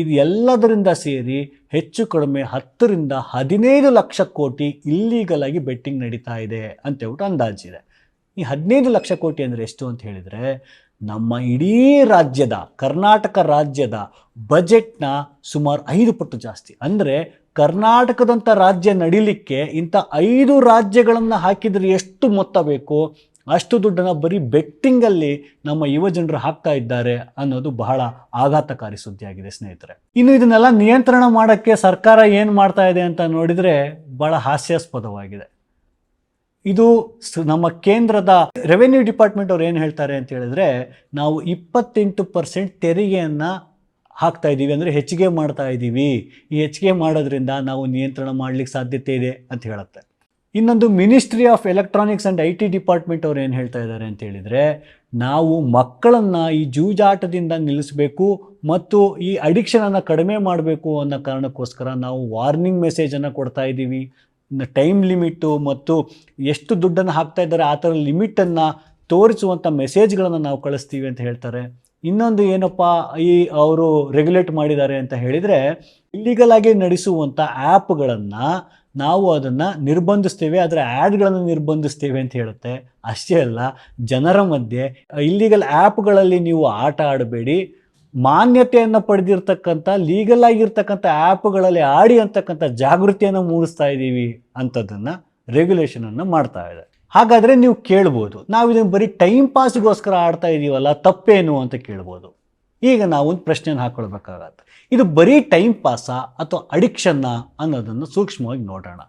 [SPEAKER 1] ಇದು ಎಲ್ಲದರಿಂದ ಸೇರಿ ಹೆಚ್ಚು ಕಡಿಮೆ ಹತ್ತರಿಂದ ಹದಿನೈದು ಲಕ್ಷ ಕೋಟಿ ಇಲ್ಲೀಗಲ್ ಆಗಿ ಬೆಟ್ಟಿಂಗ್ ನಡೀತಾ ಇದೆ ಅಂತ ಹೇಳ್ಬಿಟ್ಟು ಅಂದಾಜಿದೆ ಈ ಹದಿನೈದು ಲಕ್ಷ ಕೋಟಿ ಅಂದರೆ ಎಷ್ಟು ಅಂತ ಹೇಳಿದರೆ ನಮ್ಮ ಇಡೀ ರಾಜ್ಯದ, ಕರ್ನಾಟಕ ರಾಜ್ಯದ ಬಜೆಟ್ನ ಸುಮಾರು ಐದು ಪಟ್ಟು ಜಾಸ್ತಿ. ಅಂದರೆ ಕರ್ನಾಟಕದಂಥ ರಾಜ್ಯ ನಡೀಲಿಕ್ಕೆ ಇಂಥ ಐದು ರಾಜ್ಯಗಳನ್ನು ಹಾಕಿದರೆ ಎಷ್ಟು ಮೊತ್ತ ಬೇಕು, ಅಷ್ಟು ದುಡ್ಡನ್ನು ಬರೀ ಬೆಟ್ಟಿಂಗಲ್ಲಿ ನಮ್ಮ ಯುವ ಜನರು ಹಾಕ್ತಾ ಇದ್ದಾರೆ ಅನ್ನೋದು ಬಹಳ ಆಘಾತಕಾರಿ ಸುದ್ದಿಯಾಗಿದೆ ಸ್ನೇಹಿತರೆ. ಇನ್ನು ಇದನ್ನೆಲ್ಲ ನಿಯಂತ್ರಣ ಮಾಡೋಕ್ಕೆ ಸರ್ಕಾರ ಏನು ಮಾಡ್ತಾ ಇದೆ ಅಂತ ನೋಡಿದರೆ ಬಹಳ ಹಾಸ್ಯಾಸ್ಪದವಾಗಿದೆ. ಇದು ನಮ್ಮ ಕೇಂದ್ರದ ರೆವೆನ್ಯೂ ಡಿಪಾರ್ಟ್ಮೆಂಟ್ ಅವ್ರು ಏನು ಹೇಳ್ತಾರೆ ಅಂತ ಹೇಳಿದ್ರೆ, ನಾವು ಇಪ್ಪತ್ತೆಂಟು ಪರ್ಸೆಂಟ್ ತೆರಿಗೆಯನ್ನು ಹಾಕ್ತಾ ಇದ್ದೀವಿ, ಅಂದರೆ ಹೆಚ್ಚಿಗೆ ಮಾಡ್ತಾ ಇದ್ದೀವಿ. ಈ ಹೆಚ್ಚಿಗೆ ಮಾಡೋದ್ರಿಂದ ನಾವು ನಿಯಂತ್ರಣ ಮಾಡಲಿಕ್ಕೆ ಸಾಧ್ಯತೆ ಇದೆ ಅಂತ ಹೇಳುತ್ತೆ. ಇನ್ನೊಂದು ministry of electronics and I T department ಅವ್ರು ಏನು ಹೇಳ್ತಾ ಇದ್ದಾರೆ ಅಂತ ಹೇಳಿದರೆ, ನಾವು ಮಕ್ಕಳನ್ನು ಈ ಜೂಜಾಟದಿಂದ ನಿಲ್ಲಿಸಬೇಕು ಮತ್ತು ಈ ಅಡಿಕ್ಷನನ್ನು ಕಡಿಮೆ ಮಾಡಬೇಕು ಅನ್ನೋ ಕಾರಣಕ್ಕೋಸ್ಕರ ನಾವು ವಾರ್ನಿಂಗ್ ಮೆಸೇಜನ್ನು ಕೊಡ್ತಾ ಇದ್ದೀವಿ. ಟೈಮ್ ಲಿಮಿಟ್ಟು ಮತ್ತು ಎಷ್ಟು ದುಡ್ಡನ್ನು ಹಾಕ್ತಾ ಇದ್ದಾರೆ, ಆ ಥರ ಲಿಮಿಟನ್ನು ತೋರಿಸುವಂಥ ಮೆಸೇಜ್ಗಳನ್ನು ನಾವು ಕಳಿಸ್ತೀವಿ ಅಂತ ಹೇಳ್ತಾರೆ. ಇನ್ನೊಂದು ಏನಪ್ಪ, ಈ ಅವರು ರೆಗ್ಯುಲೇಟ್ ಮಾಡಿದ್ದಾರೆ ಅಂತ ಹೇಳಿದರೆ ಇಲ್ಲಿಗಲ್ ಆಗಿ ನಡೆಸುವಂಥ ಆ್ಯಪ್ಗಳನ್ನು ನಾವು ಅದನ್ನು ನಿರ್ಬಂಧಿಸ್ತೇವೆ ಅದರ ಆ್ಯಡ್ಗಳನ್ನು ನಿರ್ಬಂಧಿಸ್ತೇವೆ ಅಂತ ಹೇಳುತ್ತೆ. ಅಷ್ಟೇ ಅಲ್ಲ, ಜನರ ಮಧ್ಯೆ ಇಲ್ಲಿಗಲ್ ಆ್ಯಪ್ಗಳಲ್ಲಿ ನೀವು ಆಟ ಆಡಬೇಡಿ ಮಾನ್ಯತೆಯನ್ನು ಪಡೆದಿರ್ತಕ್ಕಂಥ ಲೀಗಲ್ ಆಗಿರ್ತಕ್ಕಂಥ ಆ್ಯಪ್ಗಳಲ್ಲಿ ಆಡಿ ಅಂತಕ್ಕಂಥ ಜಾಗೃತಿಯನ್ನು ಮೂಡಿಸ್ತಾ ಇದ್ದೀವಿ ಅಂಥದ್ದನ್ನು ರೆಗ್ಯುಲೇಷನನ್ನು ಮಾಡ್ತಾ ಇದೆ. ಹಾಗಾದರೆ ನೀವು ಕೇಳ್ಬೋದು, ನಾವು ಇದನ್ನು ಬರೀ ಟೈಮ್ ಪಾಸ್ಗೋಸ್ಕರ ಆಡ್ತಾ ಇದ್ದೀವಲ್ಲ ತಪ್ಪೇನು ಅಂತ ಕೇಳ್ಬೋದು. ಈಗ ನಾವು ಒಂದು ಪ್ರಶ್ನೆಯನ್ನು ಹಾಕ್ಕೊಳ್ಬೇಕಾಗತ್ತೆ ಇದು ಬರೀ ಟೈಮ್ ಪಾಸಾ ಅಥವಾ ಅಡಿಕ್ಷನ್ನ ಅನ್ನೋದನ್ನು ಸೂಕ್ಷ್ಮವಾಗಿ ನೋಡೋಣ.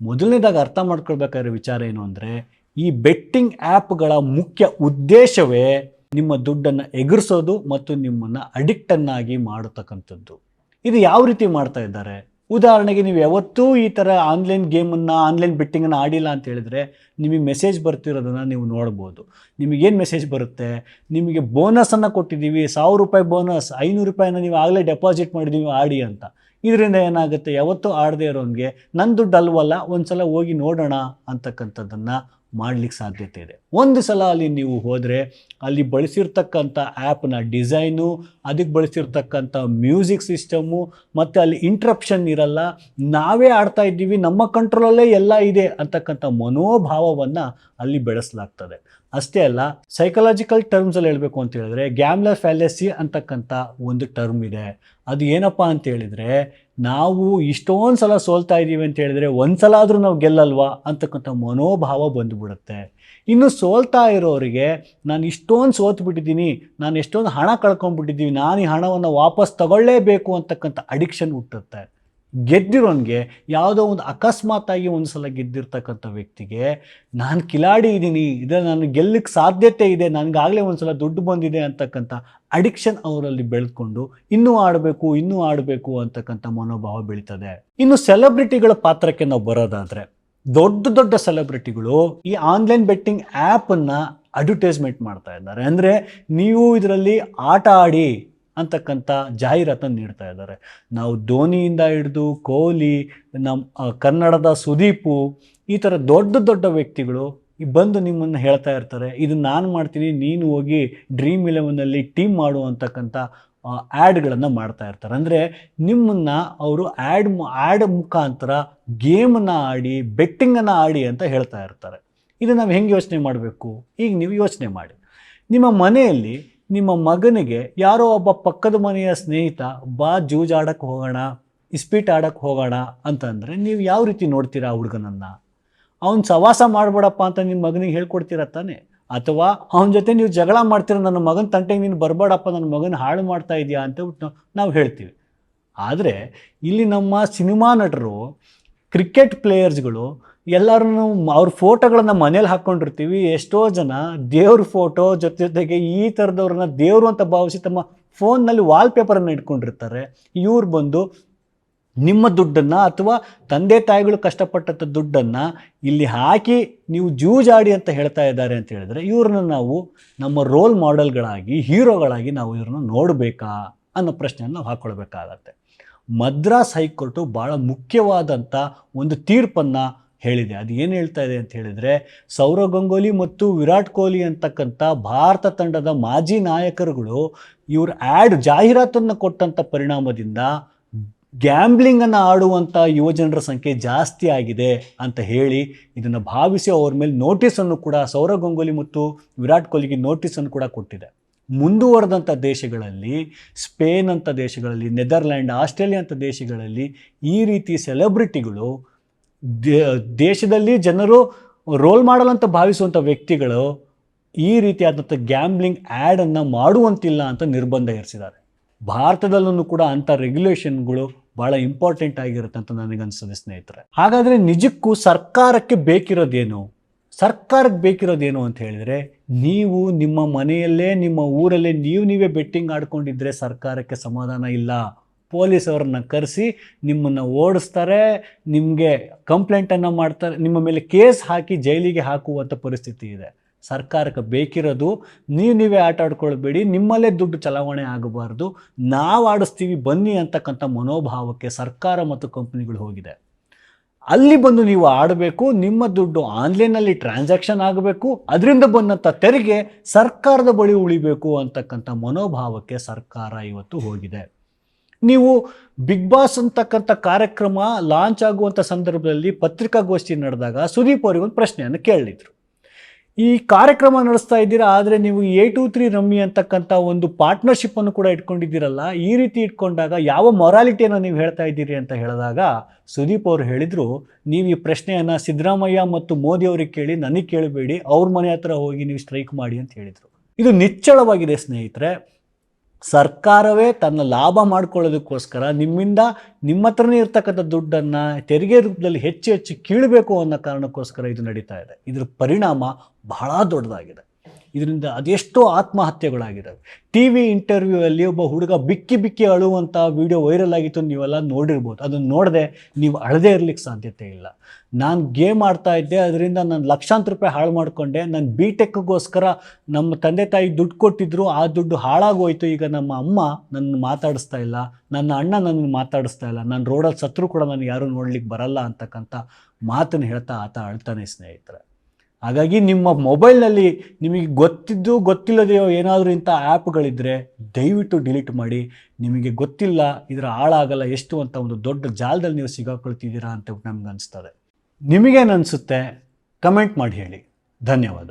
[SPEAKER 1] ಮೊದಲನೇದಾಗಿ ಅರ್ಥ ಮಾಡ್ಕೊಳ್ಬೇಕಾದ್ರೆ ವಿಚಾರ ಏನು ಅಂದರೆ, ಈ ಬೆಟ್ಟಿಂಗ್ ಆ್ಯಪ್ಗಳ ಮುಖ್ಯ ಉದ್ದೇಶವೇ ನಿಮ್ಮ ದುಡ್ಡನ್ನು ಎಗರಿಸೋದು ಮತ್ತು ನಿಮ್ಮನ್ನು ಅಡಿಕ್ಟನ್ನಾಗಿ ಮಾಡತಕ್ಕಂಥದ್ದು. ಇದು ಯಾವ ರೀತಿ ಮಾಡ್ತಾ ಇದ್ದಾರೆ? ಉದಾಹರಣೆಗೆ ನೀವು ಯಾವತ್ತೂ ಈ ಥರ ಆನ್ಲೈನ್ ಗೇಮನ್ನು ಆನ್ಲೈನ್ ಬೆಟ್ಟಿಂಗನ್ನು ಆಡಿಲ್ಲ ಅಂತ ಹೇಳಿದ್ರೆ ನಿಮಗೆ ಮೆಸೇಜ್ ಬರ್ತಿರೋದನ್ನು ನೀವು ನೋಡ್ಬೋದು. ನಿಮಗೇನು ಮೆಸೇಜ್ ಬರುತ್ತೆ? ನಿಮಗೆ ಬೋನಸನ್ನು ಕೊಟ್ಟಿದ್ದೀವಿ, ಸಾವಿರ ರೂಪಾಯಿ ಬೋನಸ್ ಐನೂರು ರೂಪಾಯಿನ ನೀವು ಆಗಲೇ ಡೆಪಾಸಿಟ್ ಮಾಡಿದ್ದೀವಿ, ಆಡಿ ಅಂತ. ಇದರಿಂದ ಏನಾಗುತ್ತೆ? ಯಾವತ್ತೂ ಆಡದೇ ಇರೋನಿಗೆ ನನ್ನ ದುಡ್ಡು ಅಲ್ವಲ್ಲ ಒಂದು ಸಲ ಹೋಗಿ ನೋಡೋಣ ಅಂತಕ್ಕಂಥದ್ದನ್ನು ಮಾಡಲಿಕ್ಕೆ ಸಾಧ್ಯತೆ ಇದೆ. ಒಂದು ಸಲ ಅಲ್ಲಿ ನೀವು ಹೋದರೆ ಅಲ್ಲಿ ಬಳಸಿರ್ತಕ್ಕಂಥ ಆ್ಯಪ್ನ ಡಿಸೈನು ಅದಕ್ಕೆ ಬಳಸಿರ್ತಕ್ಕಂಥ ಮ್ಯೂಸಿಕ್ ಸಿಸ್ಟಮು ಮತ್ತು ಅಲ್ಲಿ ಇಂಟ್ರಪ್ಷನ್ ಇರಲ್ಲ. ನಾವೇ ಆಡ್ತಾ ಇದ್ದೀವಿ, ನಮ್ಮ ಕಂಟ್ರೋಲಲ್ಲೇ ಎಲ್ಲ ಇದೆ ಅಂತಕ್ಕಂಥ ಮನೋಭಾವವನ್ನು ಅಲ್ಲಿ ಬೆಳೆಸಲಾಗ್ತದೆ. ಅಷ್ಟೇ ಅಲ್ಲ ಸೈಕಲಾಜಿಕಲ್ ಟರ್ಮ್ಸಲ್ಲಿ ಹೇಳಬೇಕು ಅಂತ ಹೇಳಿದ್ರೆ ಗ್ಯಾಮ್ಲರ್ ಫ್ಯಾಲೆಸಿ ಅಂತಕ್ಕಂಥ ಒಂದು ಟರ್ಮ್ ಇದೆ. ಅದು ಏನಪ್ಪ ಅಂತ ಹೇಳಿದರೆ, ನಾವು ಇಷ್ಟೊಂದು ಸಲ ಸೋಲ್ತಾ ಇದ್ದೀವಿ ಅಂತ ಹೇಳಿದರೆ ಒಂದು ಸಲ ಆದರೂ ನಾವು ಗೆಲ್ಲಲ್ವಾ ಅಂತಕ್ಕಂಥ ಮನೋಭಾವ ಬಂದುಬಿಡುತ್ತೆ. ಇನ್ನು ಸೋಲ್ತಾ ಇರೋರಿಗೆ ನಾನು ಇಷ್ಟೊಂದು ಸೋತ್ಬಿಟ್ಟಿದ್ದೀನಿ, ನಾನು ಎಷ್ಟೊಂದು ಹಣ ಕಳ್ಕೊಂಡ್ಬಿಟ್ಟಿದ್ದೀವಿ ನಾನು ಈ ಹಣವನ್ನು ವಾಪಸ್ ತಗೊಳ್ಳೇಬೇಕು ಅಂತಕ್ಕಂಥ ಅಡಿಕ್ಷನ್ ಹುಟ್ಟುತ್ತೆ ಗೆದ್ದಿರೋನಿಗೆ ಯಾವುದೋ ಒಂದು ಅಕಸ್ಮಾತಾಗಿ ಒಂದು ಸಲ ಗೆದ್ದಿರ್ತಕ್ಕಂಥ ವ್ಯಕ್ತಿಗೆ, ನಾನು ಕಿಲಾಡಿ ಇದ್ದೀನಿ ಇದೆ ನಾನು ಗೆಲ್ಲಕ್ಕೆ ಸಾಧ್ಯತೆ ಇದೆ, ನನಗಾಗಲೇ ಒಂದು ಸಲ ದುಡ್ಡು ಬಂದಿದೆ ಅಂತಕ್ಕಂಥ ಅಡಿಕ್ಷನ್ ಅವರಲ್ಲಿ ಬೆಳೆದ್ಕೊಂಡು ಇನ್ನೂ ಆಡಬೇಕು ಇನ್ನೂ ಆಡಬೇಕು ಅಂತಕ್ಕಂಥ ಮನೋಭಾವ ಬೆಳೀತದೆ. ಇನ್ನು ಸೆಲೆಬ್ರಿಟಿಗಳ ಪಾತ್ರಕ್ಕೆ ನಾವು ಬರೋದಾದ್ರೆ ದೊಡ್ಡ ದೊಡ್ಡ ಸೆಲೆಬ್ರಿಟಿಗಳು ಈ ಆನ್ಲೈನ್ ಬೆಟ್ಟಿಂಗ್ ಆ್ಯಪನ್ನು ಅಡ್ವರ್ಟೈಸ್ಮೆಂಟ್ ಮಾಡ್ತಾ ಇದ್ದಾರೆ. ಅಂದರೆ ನೀವು ಇದರಲ್ಲಿ ಆಟ ಆಡಿ ಅಂತಕ್ಕಂಥ ಜಾಹೀರಾತನ್ನು ನೀಡ್ತಾ ಇದ್ದಾರೆ. ನಾವು ಧೋನಿಯಿಂದ ಹಿಡಿದು ಕೊಹ್ಲಿ ನಮ್ಮ ಕನ್ನಡದ ಸುದೀಪು, ಈ ಥರ ದೊಡ್ಡ ದೊಡ್ಡ ವ್ಯಕ್ತಿಗಳು ಬಂದು ನಿಮ್ಮನ್ನು ಹೇಳ್ತಾ ಇರ್ತಾರೆ. ಇದು ನಾನು ಮಾಡ್ತೀನಿ, ನೀನು ಹೋಗಿ ಡ್ರೀಮ್ ಇಲೆವನಲ್ಲಿ ಟೀಮ್ ಮಾಡು ಅಂತಕ್ಕಂಥ ಆ್ಯಡ್ಗಳನ್ನು ಮಾಡ್ತಾ ಇರ್ತಾರೆ. ಅಂದರೆ ನಿಮ್ಮನ್ನು ಅವರು ಆ್ಯಡ್ ಆ್ಯಡ್ ಮುಖಾಂತರ ಗೇಮನ್ನು ಆಡಿ ಬೆಟ್ಟಿಂಗನ್ನು ಆಡಿ ಅಂತ ಹೇಳ್ತಾ ಇರ್ತಾರೆ. ಇದು ನಾವು ಹೆಂಗೆ ಯೋಚನೆ ಮಾಡಬೇಕು? ಈಗ ನೀವು ಯೋಚನೆ ಮಾಡಿ. ನಿಮ್ಮ ಮನೆಯಲ್ಲಿ ನಿಮ್ಮ ಮಗನಿಗೆ ಯಾರೋ ಒಬ್ಬ ಪಕ್ಕದ ಮನೆಯ ಸ್ನೇಹಿತ, ಬಾ ಜೂಜಾಡಕ್ಕೆ ಹೋಗೋಣ, ಇಸ್ಪೀಟ್ ಆಡೋಕ್ಕೆ ಹೋಗೋಣ ಅಂತಂದರೆ ನೀವು ಯಾವ ರೀತಿ ನೋಡ್ತೀರಾ ಆ ಹುಡುಗನನ್ನು? ಅವ್ನು ಸವಾಸ ಮಾಡಬೇಡಪ್ಪ ಅಂತ ನಿಮ್ಮ ಮಗನಿಗೆ ಹೇಳ್ಕೊಡ್ತೀರ ತಾನೆ? ಅಥವಾ ಅವನ ಜೊತೆ ನೀವು ಜಗಳ ಮಾಡ್ತೀರ ನನ್ನ ಮಗನ ತಂಟೆಗೆ ನೀನು ಬರಬೇಡಪ್ಪ, ನನ್ನ ಮಗನ ಹಾಳು ಮಾಡ್ತಾ ಇದೆಯಾ ಅಂತ ನಾವು ಹೇಳ್ತೀವಿ. ಆದರೆ ಇಲ್ಲಿ ನಮ್ಮ ಸಿನಿಮಾ ನಟರು, ಕ್ರಿಕೆಟ್ ಪ್ಲೇಯರ್ಸ್ಗಳು ಎಲ್ಲರೂ ಅವ್ರ ಫೋಟೋಗಳನ್ನ ಮನೇಲಿ ಹಾಕ್ಕೊಂಡಿರ್ತೀವಿ. ಎಷ್ಟೋ ಜನ ದೇವ್ರ ಫೋಟೋ ಜೊತೆ ಜೊತೆಗೆ ಈ ಥರದವ್ರನ್ನ ದೇವರು ಅಂತ ಭಾವಿಸಿ ತಮ್ಮ ಫೋನ್ನಲ್ಲಿ ವಾಲ್ಪೇಪರನ್ನು ಇಟ್ಕೊಂಡಿರ್ತಾರೆ. ಇವ್ರು ಬಂದು ನಿಮ್ಮ ದುಡ್ಡನ್ನು ಅಥವಾ ತಂದೆ ತಾಯಿಗಳು ಕಷ್ಟಪಟ್ಟಂಥ ದುಡ್ಡನ್ನು ಇಲ್ಲಿ ಹಾಕಿ ನೀವು ಜೂಜಾಡಿ ಅಂತ ಹೇಳ್ತಾ ಇದ್ದಾರೆ ಅಂತ ಹೇಳಿದ್ರೆ ಇವ್ರನ್ನ ನಾವು ನಮ್ಮ ರೋಲ್ ಮಾಡೆಲ್ಗಳಾಗಿ, ಹೀರೋಗಳಾಗಿ ನಾವು ಇವ್ರನ್ನ ನೋಡಬೇಕಾ ಅನ್ನೋ ಪ್ರಶ್ನೆಯನ್ನು ನಾವು ಹಾಕ್ಕೊಳ್ಬೇಕಾಗತ್ತೆ. ಮದ್ರಾಸ್ ಹೈಕೋರ್ಟು ಭಾಳ ಮುಖ್ಯವಾದಂಥ ಒಂದು ತೀರ್ಪನ್ನು ಹೇಳಿದೆ. ಅದು ಏನು ಹೇಳ್ತಾ ಇದೆ ಅಂತ ಹೇಳಿದರೆ, ಸೌರವ್ ಗಂಗೋಲಿ ಮತ್ತು ವಿರಾಟ್ ಕೊಹ್ಲಿ ಅಂತಕ್ಕಂಥ ಭಾರತ ತಂಡದ ಮಾಜಿ ನಾಯಕರುಗಳು ಇವ್ರ ಆ್ಯಡ್ ಜಾಹೀರಾತನ್ನು ಕೊಟ್ಟಂಥ ಪರಿಣಾಮದಿಂದ ಗ್ಯಾಂಬ್ಲಿಂಗನ್ನು ಆಡುವಂಥ ಯುವಜನರ ಸಂಖ್ಯೆ ಜಾಸ್ತಿ ಆಗಿದೆ ಅಂತ ಹೇಳಿ ಇದನ್ನು ಭಾವಿಸಿ ಅವ್ರ ಮೇಲೆ ನೋಟಿಸನ್ನು ಕೂಡ ಸೌರವ್ ಗಂಗೂಲಿ ಮತ್ತು ವಿರಾಟ್ ಕೊಹ್ಲಿಗೆ ನೋಟಿಸನ್ನು ಕೂಡ ಕೊಟ್ಟಿದೆ. ಮುಂದುವರೆದಂಥ ದೇಶಗಳಲ್ಲಿ, ಸ್ಪೇನ್ ಅಂತ ದೇಶಗಳಲ್ಲಿ ನೆದರ್ಲ್ಯಾಂಡ್ ಆಸ್ಟ್ರೇಲಿಯಾ ಅಂತ ದೇಶಗಳಲ್ಲಿ ಈ ರೀತಿ ಸೆಲೆಬ್ರಿಟಿಗಳು ದೇಶದಲ್ಲಿ ಜನರು ರೋಲ್ ಮಾಡಲ್ ಅಂತ ಭಾವಿಸುವಂಥ ವ್ಯಕ್ತಿಗಳು ಈ ರೀತಿಯಾದಂಥ ಗ್ಯಾಂಬ್ಲಿಂಗ್ ಆ್ಯಡನ್ನು ಮಾಡುವಂತಿಲ್ಲ ಅಂತ ನಿರ್ಬಂಧ ಇರಿಸಿದ್ದಾರೆ ಭಾರತದಲ್ಲೂ ಕೂಡ ಅಂಥ ರೆಗ್ಯುಲೇಷನ್ಗಳು ಬಹಳ ಇಂಪಾರ್ಟೆಂಟ್ ಆಗಿರುತ್ತೆ ಅಂತ ನನಗನ್ಸುತ್ತೆ ಸ್ನೇಹಿತರೆ. ಹಾಗಾದರೆ ನಿಜಕ್ಕೂ ಸರ್ಕಾರಕ್ಕೆ ಬೇಕಿರೋದೇನು? ಸರ್ಕಾರಕ್ಕೆ ಬೇಕಿರೋದೇನು ಅಂತ ಹೇಳಿದರೆ, ನೀವು ನಿಮ್ಮ ಮನೆಯಲ್ಲೇ, ನಿಮ್ಮ ಊರಲ್ಲೇ ನೀವು ನೀವೇ ಬೆಟ್ಟಿಂಗ್ ಆಡ್ಕೊಂಡಿದ್ರೆ ಸರ್ಕಾರಕ್ಕೆ ಸಮಾಧಾನ ಇಲ್ಲ. ಪೊಲೀಸ್ ಅವ್ರನ್ನ ಕರೆಸಿ ನಿಮ್ಮನ್ನು ಓಡಿಸ್ತಾರೆ, ನಿಮಗೆ ಕಂಪ್ಲೇಂಟನ್ನು ಮಾಡ್ತಾರೆ, ನಿಮ್ಮ ಮೇಲೆ ಕೇಸ್ ಹಾಕಿ ಜೈಲಿಗೆ ಹಾಕುವಂಥ ಪರಿಸ್ಥಿತಿ ಇದೆ. ಸರ್ಕಾರಕ್ಕೆ ಬೇಕಿರೋದು, ನೀವು ನೀವೇ ಆಟ ಆಡ್ಕೊಳ್ಬೇಡಿ, ನಿಮ್ಮಲ್ಲೇ ದುಡ್ಡು ಚಲಾವಣೆ ಆಗಬಾರ್ದು, ನಾವು ಆಡಿಸ್ತೀವಿ, ಬನ್ನಿ ಅಂತಕ್ಕಂಥ ಮನೋಭಾವಕ್ಕೆ ಸರ್ಕಾರ ಮತ್ತು ಕಂಪ್ನಿಗಳು ಹೋಗಿದೆ. ಅಲ್ಲಿ ಬಂದು ನೀವು ಆಡಬೇಕು, ನಿಮ್ಮ ದುಡ್ಡು ಆನ್ಲೈನಲ್ಲಿ ಟ್ರಾನ್ಸಾಕ್ಷನ್ ಆಗಬೇಕು, ಅದರಿಂದ ಬಂದಂಥ ತೆರಿಗೆ ಸರ್ಕಾರದ ಬಳಿ ಉಳಿಬೇಕು ಅಂತಕ್ಕಂಥ ಮನೋಭಾವಕ್ಕೆ ಸರ್ಕಾರ ಇವತ್ತು ಹೋಗಿದೆ. ನೀವು ಬಿಗ್ ಬಾಸ್ ಅಂತಕ್ಕಂಥ ಕಾರ್ಯಕ್ರಮ ಲಾಂಚ್ ಆಗುವಂಥ ಸಂದರ್ಭದಲ್ಲಿ ಪತ್ರಿಕಾಗೋಷ್ಠಿ ನಡೆದಾಗ ಸುದೀಪ್ ಅವರಿಗೆ ಒಂದು ಪ್ರಶ್ನೆಯನ್ನು ಕೇಳಿದ್ರು ಈ ಕಾರ್ಯಕ್ರಮ ನಡೆಸ್ತಾ ಇದ್ದೀರಾ, ಆದರೆ ನೀವು ಎ ಟು ತ್ರೀ ರಮ್ಮಿ ಅಂತಕ್ಕಂಥ ಒಂದು ಪಾರ್ಟ್ನರ್ಶಿಪ್ಪನ್ನು ಕೂಡ ಇಟ್ಕೊಂಡಿದ್ದೀರಲ್ಲ, ಈ ರೀತಿ ಇಟ್ಕೊಂಡಾಗ ಯಾವ ಮೊರಾಲಿಟಿಯನ್ನು ನೀವು ಹೇಳ್ತಾ ಇದ್ದೀರಿ ಅಂತ ಹೇಳಿದಾಗ ಸುದೀಪ್ ಅವರು ಹೇಳಿದರು, ನೀವು ಈ ಪ್ರಶ್ನೆಯನ್ನು ಸಿದ್ದರಾಮಯ್ಯ ಮತ್ತು ಮೋದಿ ಅವರಿಗೆ ಕೇಳಿ, ನನಗೆ ಕೇಳಬೇಡಿ, ಅವ್ರ ಮನೆ ಹತ್ರ ಹೋಗಿ ನೀವು ಸ್ಟ್ರೈಕ್ ಮಾಡಿ ಅಂತ ಹೇಳಿದರು. ಇದು ನಿಚ್ಚಳವಾಗಿದೆ ಸ್ನೇಹಿತರೆ. ಸರ್ಕಾರವೇ ತನ್ನ ಲಾಭ ಮಾಡ್ಕೊಳ್ಳೋದಕ್ಕೋಸ್ಕರ ನಿಮ್ಮಿಂದ ನಿಮ್ಮ ಹತ್ರನೇ ಇರ್ತಕ್ಕಂಥ ದುಡ್ಡನ್ನು ತೆರಿಗೆ ರೂಪದಲ್ಲಿ ಹೆಚ್ಚು ಹೆಚ್ಚು ಕೀಳಬೇಕು ಅನ್ನೋ ಕಾರಣಕ್ಕೋಸ್ಕರ ಇದು ನಡೀತಾ ಇದೆ. ಇದ್ರ ಪರಿಣಾಮ ಬಹಳ ದೊಡ್ಡದಾಗಿದೆ. ಇದರಿಂದ ಅದೆಷ್ಟೋ ಆತ್ಮಹತ್ಯೆಗಳಾಗಿದ್ದಾವೆ. ಟಿ ವಿ ಇಂಟರ್ವ್ಯೂವಲ್ಲಿ ಒಬ್ಬ ಹುಡುಗ ಬಿಕ್ಕಿ ಬಿಕ್ಕಿ ಅಳುವಂಥ ವಿಡಿಯೋ ವೈರಲ್ ಆಗಿತ್ತು ನೀವೆಲ್ಲ ನೋಡಿರ್ಬೋದು. ಅದನ್ನು ನೋಡದೆ ನೀವು ಅಳದೇ ಇರಲಿಕ್ಕೆ ಸಾಧ್ಯತೆ ಇಲ್ಲ. ನಾನು ಗೇಮ್ ಆಡ್ತಾ ಇದ್ದೆ, ಅದರಿಂದ ನಾನು ಲಕ್ಷಾಂತರ ರೂಪಾಯಿ ಹಾಳು ಮಾಡಿಕೊಂಡೆ. ನಾನು ಬಿ ಟೆಕ್ಗೋಸ್ಕರ ನಮ್ಮ ತಂದೆ ತಾಯಿ ದುಡ್ಡು ಕೊಟ್ಟಿದ್ರು, ಆ ದುಡ್ಡು ಹಾಳಾಗೋಯ್ತು. ಈಗ ನಮ್ಮ ಅಮ್ಮ ನನ್ನ ಮಾತಾಡಿಸ್ತಾ ಇಲ್ಲ, ನನ್ನ ಅಣ್ಣ ನನ್ನ ಮಾತಾಡಿಸ್ತಾ ಇಲ್ಲ, ನಾನು ರೋಡಲ್ಲಿ ಸತ್ರು ಕೂಡ ನಾನು ಯಾರೂ ನೋಡ್ಲಿಕ್ಕೆ ಬರಲ್ಲ ಅಂತಕ್ಕಂಥ ಮಾತನ್ನು ಹೇಳ್ತಾ ಆತ ಅಳ್ತಾನೆ ಸ್ನೇಹಿತರೆ. ಹಾಗಾಗಿ ನಿಮ್ಮ ಮೊಬೈಲ್ನಲ್ಲಿ ನಿಮಗೆ ಗೊತ್ತಿದ್ದು ಗೊತ್ತಿಲ್ಲದೆಯೋ ಏನಾದರೂ ಇಂಥ ಆ್ಯಪ್ಗಳಿದ್ದರೆ ದಯವಿಟ್ಟು ಡಿಲೀಟ್ ಮಾಡಿ. ನಿಮಗೆ ಗೊತ್ತಿಲ್ಲ, ಇದರ ಹಾಳಾಗಲ್ಲ, ಎಷ್ಟು ಅಂತ ಒಂದು ದೊಡ್ಡ ಜಾಲದಲ್ಲಿ ನೀವು ಸಿಗಾಕೊಳ್ತಿದ್ದೀರಾ ಅಂತ ನಮ್ಗೆ ಅನಿಸ್ತದೆ. ನಿಮಗೇನು ಅನಿಸುತ್ತೆ ಕಮೆಂಟ್ ಮಾಡಿ ಹೇಳಿ. ಧನ್ಯವಾದ.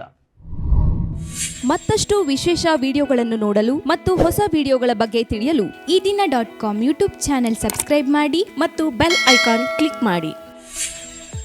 [SPEAKER 2] ಮತ್ತಷ್ಟು ವಿಶೇಷ ವಿಡಿಯೋಗಳನ್ನು ನೋಡಲು ಮತ್ತು ಹೊಸ ವಿಡಿಯೋಗಳ ಬಗ್ಗೆ ತಿಳಿಯಲು
[SPEAKER 3] Ee Dina dot com YouTube channel subscribe ಮಾಡಿ
[SPEAKER 2] ಮತ್ತು ಬೆಲ್ ಐಕಾನ್ ಕ್ಲಿಕ್ ಮಾಡಿ.